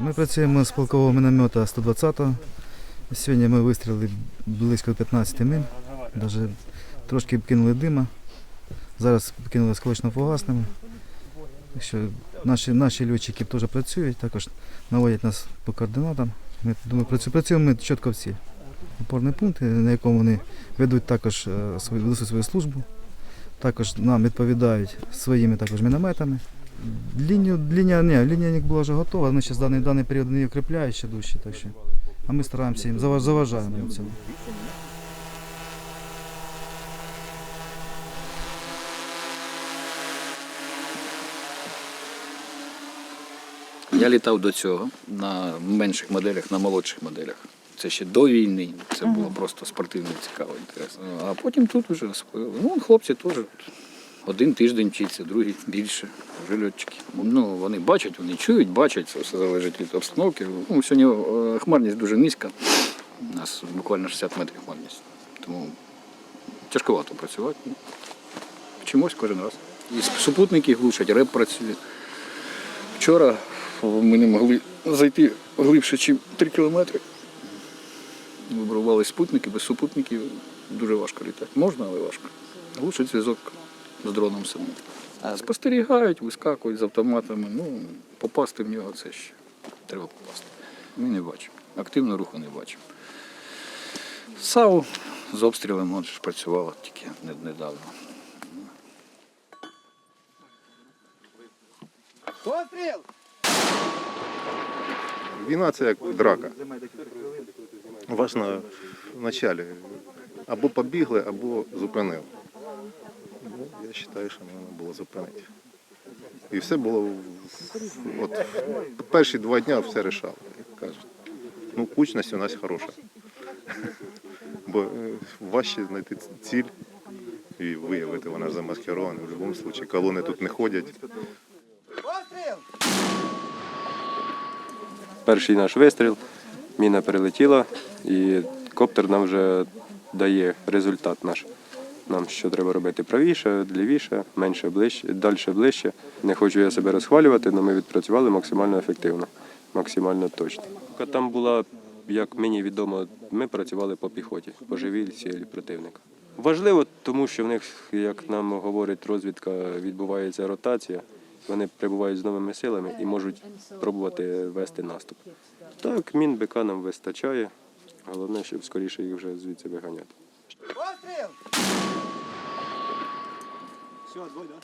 Ми працюємо з полкового міномета 120-го. Сьогодні ми вистрілили близько 15 мин, навіть трошки кинули дима. Зараз кинули сколочно-фугасними. Наші, наші льотчики теж працюють, також наводять нас по координатам. Ми думаю, працюємо ми чітко всі. Опорний пункт, на якому вони ведуть також е, свою, свою службу. Також нам відповідають своїми також мінометами. Лінію, лінія, ні, лінія не була вже готова, вони ще в даний, даний період не укріпляють ще дужче, так що. А ми стараємося їм, заваж- заважаємо їм цьому. Я літав до цього на менших моделях, на молодших моделях. Це ще до війни. Це було просто спортивно цікаво, інтересно. А потім тут вже освоїли. Ну, хлопці теж один тиждень вчиться, другий більше. Вже льотчики. Ну, вони бачать, вони чують, бачать, це все залежить від обстановки. Ну, сьогодні е, хмарність дуже низька. У нас буквально 60 метрів хмарність. Тому тяжковато працювати. Ну, Вчимось кожен раз. І супутники глушать, реп працює. Вчора ми не могли зайти глибше, ніж 3 кілометри. Вибрували спутники, без супутників дуже важко літати. Можна, але важко. Глушить зв'язок з дроном самим. Спостерігають, вискакують з автоматами. Ну, попасти в нього це ще треба попасти. Ми не бачимо. Активного руху не бачимо. САУ з обстрілами от ж працювало тільки не- недавно. Війна це як драка. Важно в началі або побігли, або зупинили. Ну, я вважаю, що можна було зупинити. І все було от, перші два дні все рішало, кажуть. Ну, кучність у нас хороша. Бо е, важче знайти ціль і виявити, вона замаскирована. В будь-якому випадку колони тут не ходять. Перший наш вистріл, міна перелетіла, і коптер нам вже дає результат наш. Нам що треба робити правіше, лівіше, менше ближче, далі ближче. Не хочу я себе розхвалювати, але ми відпрацювали максимально ефективно, максимально точно. Там була, як мені відомо, ми працювали по піхоті, по живій цілі противника. Важливо, тому що в них, як нам говорить розвідка, відбувається ротація вони прибувають з новими силами і можуть пробувати вести наступ. Так, мін БК нам вистачає. Головне, щоб скоріше їх вже звідси виганяти. Постріл! Все, двоє, так?